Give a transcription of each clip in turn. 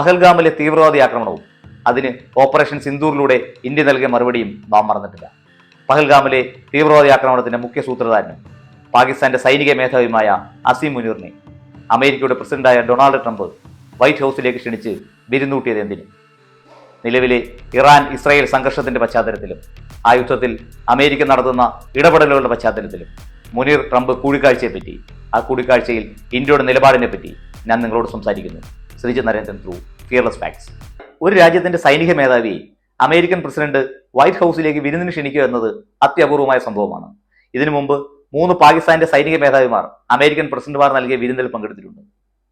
പഹൽഗാമിലെ തീവ്രവാദി ആക്രമണവും അതിന് ഓപ്പറേഷൻ സിന്ദൂറിലൂടെ ഇന്ത്യ നൽകിയ മറുപടിയും നാം മറന്നിട്ടില്ല. പഹൽഗാമിലെ തീവ്രവാദി ആക്രമണത്തിന്റെ മുഖ്യ സൂത്രധാരനും പാകിസ്ഥാന്റെ സൈനിക മേധാവിയുമായ അസീം മുനീറിനെ അമേരിക്കയുടെ പ്രസിഡന്റായ ഡൊണാൾഡ് ട്രംപ് വൈറ്റ് ഹൗസിലേക്ക് ക്ഷണിച്ച് വിരുന്നൂട്ടിയത് എന്തിന്? നിലവിലെ ഇറാൻ ഇസ്രായേൽ സംഘർഷത്തിന്റെ പശ്ചാത്തലത്തിലും ആ യുദ്ധത്തിൽ അമേരിക്ക നടത്തുന്ന ഇടപെടലുകളുടെ പശ്ചാത്തലത്തിലും മുനീർ ട്രംപ് കൂടിക്കാഴ്ചയെപ്പറ്റി ആ കൂടിക്കാഴ്ചയിൽ ഇന്ത്യയുടെ നിലപാടിനെ പറ്റി ഞാൻ നിങ്ങളോട് സംസാരിക്കുന്നു. Sreejith Narendran through fearless facts ഒരു രാജ്യത്തിന്റെ സൈനിക മേധാവി അമേരിക്കൻ പ്രസിഡന്റ് വൈറ്റ് ഹൗസിലേക്ക് വിരുന്നിന് ക്ഷണിക്കുക എന്നത് അത്യപൂർവമായ സംഭവമാണ്. ഇതിനു മുമ്പ് മൂന്ന് പാകിസ്ഥാന്റെ സൈനിക മേധാവിമാർ അമേരിക്കൻ പ്രസിഡന്റുമാർ നൽകിയ വിരുന്നിൽ പങ്കെടുത്തിട്ടുണ്ട്.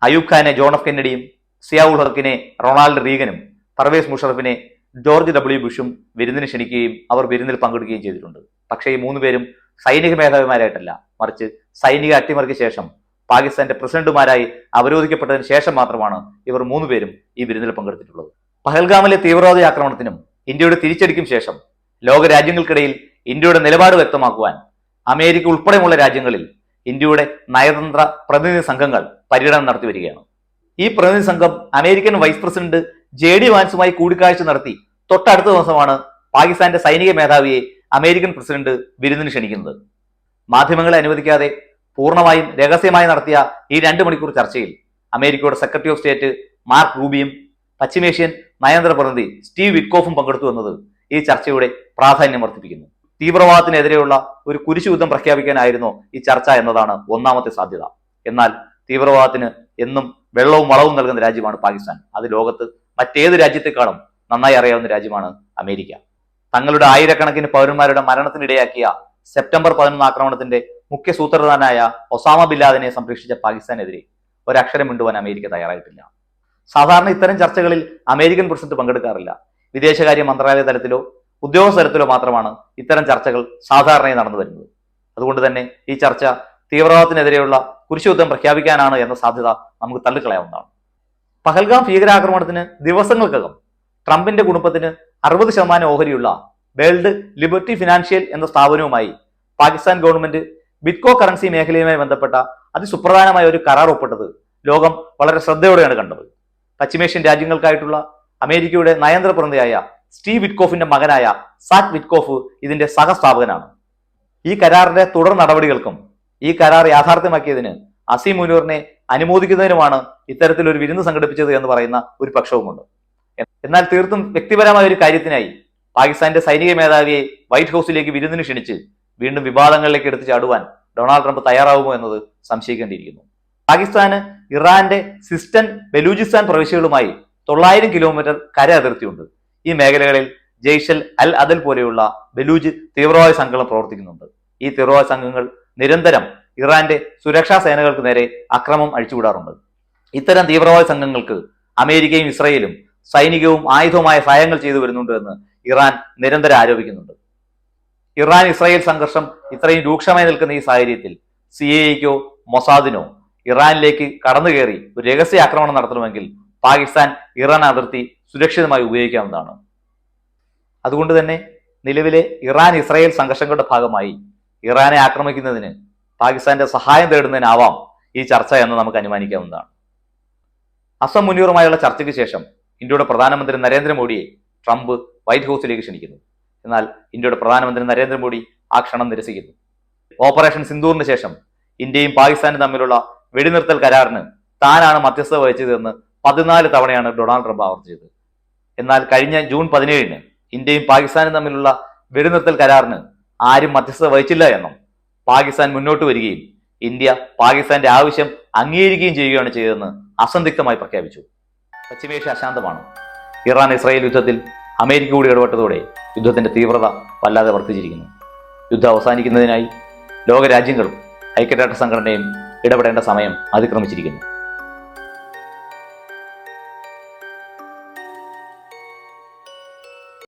അയൂബ് ഖാനെ ജോൺ എഫ് കെന്നഡിയും സിയാവുൾ ഹർക്കിനെ റൊണാൾഡ് റീഗനും പർവേസ് മുഷറഫിനെ ജോർജ് ഡബ്ല്യു ബുഷും വിരുന്നിന് ക്ഷണിക്കുകയും അവർ വിരുന്നിൽ പങ്കെടുക്കുകയും ചെയ്തിട്ടുണ്ട്. പക്ഷേ ഈ മൂന്ന് പേരും സൈനിക മേധാവിമാരായിട്ടല്ല. മറിച്ച് സൈനിക അട്ടിമറിക്ക് ശേഷം പാകിസ്ഥാന്റെ പ്രസിഡന്റുമാരായി അവരോധിക്കപ്പെട്ടതിന് ശേഷം മാത്രമാണ് ഇവർ മൂന്നുപേരും ഈ വിരുന്നിൽ പങ്കെടുത്തിട്ടുള്ളത്. പഹൽഗാമിലെ തീവ്രവാദി ആക്രമണത്തിനും ഇന്ത്യയുടെ തിരിച്ചടിക്കും ശേഷം ലോക രാജ്യങ്ങൾക്കിടയിൽ ഇന്ത്യയുടെ നിലപാട് വ്യക്തമാക്കുവാൻ അമേരിക്ക ഉൾപ്പെടെയുള്ള രാജ്യങ്ങളിൽ ഇന്ത്യയുടെ നയതന്ത്ര പ്രതിനിധി സംഘങ്ങൾ പര്യടനം നടത്തി വരികയാണ്. ഈ പ്രതിനിധി സംഘം American vice president J D വാൻസുമായി കൂടിക്കാഴ്ച നടത്തി തൊട്ടടുത്ത ദിവസമാണ് പാകിസ്ഥാന്റെ സൈനിക മേധാവിയെ അമേരിക്കൻ പ്രസിഡന്റ് വിരുന്നിന് ക്ഷണിക്കുന്നത്. മാധ്യമങ്ങളെ അനുവദിക്കാതെ പൂർണമായും രഹസ്യമായി നടത്തിയ ഈ രണ്ട് മണിക്കൂർ ചർച്ചയിൽ അമേരിക്കയുടെ സെക്രട്ടറി ഓഫ് സ്റ്റേറ്റ് മാർക്ക് റൂബിയും പശ്ചിമേഷ്യൻ നയതന്ത്ര പ്രതിനിധി സ്റ്റീവ് വിറ്റ്കോഫും പങ്കെടുത്തു എന്നത് ഈ ചർച്ചയുടെ പ്രാധാന്യം വർദ്ധിപ്പിക്കുന്നു. തീവ്രവാദത്തിനെതിരെയുള്ള ഒരു കുരിശുയുദ്ധം പ്രഖ്യാപിക്കാനായിരുന്നു ഈ ചർച്ച എന്നതാണ് ഒന്നാമത്തെ സാധ്യത. എന്നാൽ തീവ്രവാദത്തിന് എന്നും വെള്ളവും വളവും നൽകുന്ന രാജ്യമാണ് പാകിസ്ഥാൻ. അത് ലോകത്ത് മറ്റേത് രാജ്യത്തെക്കാളും നന്നായി അറിയാവുന്ന രാജ്യമാണ് അമേരിക്ക. തങ്ങളുടെ ആയിരക്കണക്കിന് പൗരന്മാരുടെ മരണത്തിനിടയാക്കിയ സെപ്റ്റംബർ പതിനൊന്ന് ആക്രമണത്തിന്റെ മുഖ്യ സൂത്രധാരനായ ഒസാമ ബില്ലാദിനെ സംരക്ഷിച്ച പാകിസ്ഥാനെതിരെ ഒരക്ഷരം മിണ്ടുവാൻ അമേരിക്ക തയ്യാറായിട്ടില്ല. സാധാരണ ഇത്തരം ചർച്ചകളിൽ അമേരിക്കൻ പ്രസിഡന്റ് പങ്കെടുക്കാറില്ല. വിദേശകാര്യ മന്ത്രാലയ തലത്തിലോ ഉദ്യോഗസ്ഥ തലത്തിലോ മാത്രമാണ് ഇത്തരം ചർച്ചകൾ സാധാരണയായി നടന്നു വരുന്നത്. അതുകൊണ്ട് തന്നെ ഈ ചർച്ച തീവ്രവാദത്തിനെതിരെയുള്ള കുരിശുദ്ധം പ്രഖ്യാപിക്കാനാണ് എന്ന സാധ്യത നമുക്ക് തള്ളിക്കളയാവുന്നതാണ്. പഹൽഗാം ഭീകരാക്രമണത്തിന് ദിവസങ്ങൾക്കകം ട്രംപിന്റെ കുടുംബത്തിന് അറുപത് ശതമാനം ഓഹരിയുള്ള വേൾഡ് ലിബർട്ടി ഫിനാൻഷ്യൽ എന്ന സ്ഥാപനവുമായി പാകിസ്ഥാൻ ഗവൺമെന്റ് ബിറ്റ്കോ കറൻസി മേഖലയുമായി ബന്ധപ്പെട്ട അതിസുപ്രധാനമായ ഒരു കരാർ ഒപ്പിട്ടത് ലോകം വളരെ ശ്രദ്ധയോടെയാണ് കണ്ടത്. പശ്ചിമേഷ്യൻ രാജ്യങ്ങൾക്കായിട്ടുള്ള അമേരിക്കയുടെ നയന്ത്ര പ്രതിനിധിയായ സ്റ്റീവ് വിറ്റ്കോഫിന്റെ മകനായ സാറ്റ് വിറ്റ്കോഫ് ഇതിന്റെ സഹസ്ഥാപകനാണ്. ഈ കരാറിന്റെ തുടർ നടപടികൾക്കും ഈ കരാർ യാഥാർത്ഥ്യമാക്കിയതിന് അസീം മുനൂറിനെ അനുമോദിക്കുന്നതിനുമാണ് ഇത്തരത്തിലൊരു വിരുന്ന് സംഘടിപ്പിച്ചത് എന്ന് പറയുന്ന ഒരു പക്ഷവുമുണ്ട്. എന്നാൽ തീർത്തും വ്യക്തിപരമായ ഒരു കാര്യത്തിനായി പാകിസ്ഥാന്റെ സൈനിക മേധാവിയെ വൈറ്റ് ഹൗസിലേക്ക് വിരുന്നിന് ക്ഷണിച്ച് വീണ്ടും വിവാദങ്ങളിലേക്ക് എടുത്തു ചാടുവാൻ ഡൊണാൾഡ് ട്രംപ് തയ്യാറാവുമോ എന്നത് സംശയിക്കേണ്ടിയിരിക്കുന്നു. പാകിസ്ഥാന് ഇറാന്റെ സിസ്റ്റൻ ബലൂചിസ്ഥാൻ പ്രവിശ്യകളുമായി തൊള്ളായിരം കിലോമീറ്റർ കര അതിർത്തിയുണ്ട്. ഈ മേഖലകളിൽ ജെയ്ഷൽ അൽ അദൽ പോലെയുള്ള ബലൂജ് തീവ്രവാദി സംഘങ്ങൾ പ്രവർത്തിക്കുന്നുണ്ട്. ഈ തീവ്രവാദി സംഘങ്ങൾ നിരന്തരം ഇറാന്റെ സുരക്ഷാ സേനകൾക്ക് നേരെ അക്രമം അഴിച്ചുവിടാറുണ്ട്. ഇത്തരം തീവ്രവാദി സംഘങ്ങൾക്ക് അമേരിക്കയും ഇസ്രയേലും സൈനികവും ആയുധവുമായ സഹായങ്ങൾ ചെയ്തു വരുന്നുണ്ട് എന്ന് ഇറാൻ നിരന്തരം ആരോപിക്കുന്നുണ്ട്. ഇറാൻ ഇസ്രായേൽ സംഘർഷം ഇത്രയും രൂക്ഷമായി നിൽക്കുന്ന ഈ സാഹചര്യത്തിൽ സി എക്കോ മൊസാദിനോ ഇറാനിലേക്ക് കടന്നു കയറി ഒരു രഹസ്യ ആക്രമണം നടത്തണമെങ്കിൽ പാകിസ്ഥാൻ ഇറാൻ അതിർത്തി സുരക്ഷിതമായി ഉപയോഗിക്കാവുന്നതാണ്. അതുകൊണ്ട് തന്നെ നിലവിലെ ഇറാൻ ഇസ്രായേൽ സംഘർഷങ്ങളുടെ ഭാഗമായി ഇറാനെ ആക്രമിക്കുന്നതിന് പാകിസ്ഥാന്റെ സഹായം തേടുന്നതിനാവാം ഈ ചർച്ച എന്ന് നമുക്ക് അനുമാനിക്കാവുന്നതാണ്. അസം മുനീറുമായുള്ള ചർച്ചയ്ക്ക് ശേഷം ഇന്ത്യയുടെ പ്രധാനമന്ത്രി നരേന്ദ്രമോദിയെ ട്രംപ് വൈറ്റ് ഹൗസിലേക്ക് ക്ഷണിക്കുന്നു. എന്നാൽ ഇന്ത്യയുടെ പ്രധാനമന്ത്രി നരേന്ദ്രമോദി ആ ക്ഷണം നിരസിക്കുന്നു. ഓപ്പറേഷൻ സിന്ദൂറിന് ശേഷം ഇന്ത്യയും പാകിസ്ഥാനും തമ്മിലുള്ള വെടിനിർത്തൽ കരാറിന് താനാണ് മധ്യസ്ഥത വഹിച്ചതെന്ന് പതിനാല് തവണയാണ് ഡൊണാൾഡ് ട്രംപ് ആവർത്തിച്ചത്. എന്നാൽ കഴിഞ്ഞ ജൂൺ പതിനേഴിന് ഇന്ത്യയും പാകിസ്ഥാനും തമ്മിലുള്ള വെടിനിർത്തൽ കരാറിന് ആരും മധ്യസ്ഥത വഹിച്ചില്ല എന്നും പാകിസ്ഥാൻ മുന്നോട്ട് വരികയും ഇന്ത്യ പാകിസ്ഥാന്റെ ആവശ്യം അംഗീകരിക്കുകയും ചെയ്യുകയാണ് ചെയ്തതെന്ന് അസന്ധിഗ്ധമായി പ്രഖ്യാപിച്ചു. പശ്ചിമേഷ്യ അശാന്തമാണ്. ഇറാൻ ഇസ്രായേൽ യുദ്ധത്തിൽ അമേരിക്ക കൂടി ഇടപെട്ടതോടെ യുദ്ധത്തിന്റെ തീവ്രത വല്ലാതെ വർദ്ധിച്ചിരിക്കുന്നു. യുദ്ധം അവസാനിക്കുന്നതിനായി ലോകരാജ്യങ്ങളും ഐക്യരാഷ്ട്ര സംഘടനയും ഇടപെടേണ്ട സമയം അതിക്രമിച്ചിരിക്കുന്നു.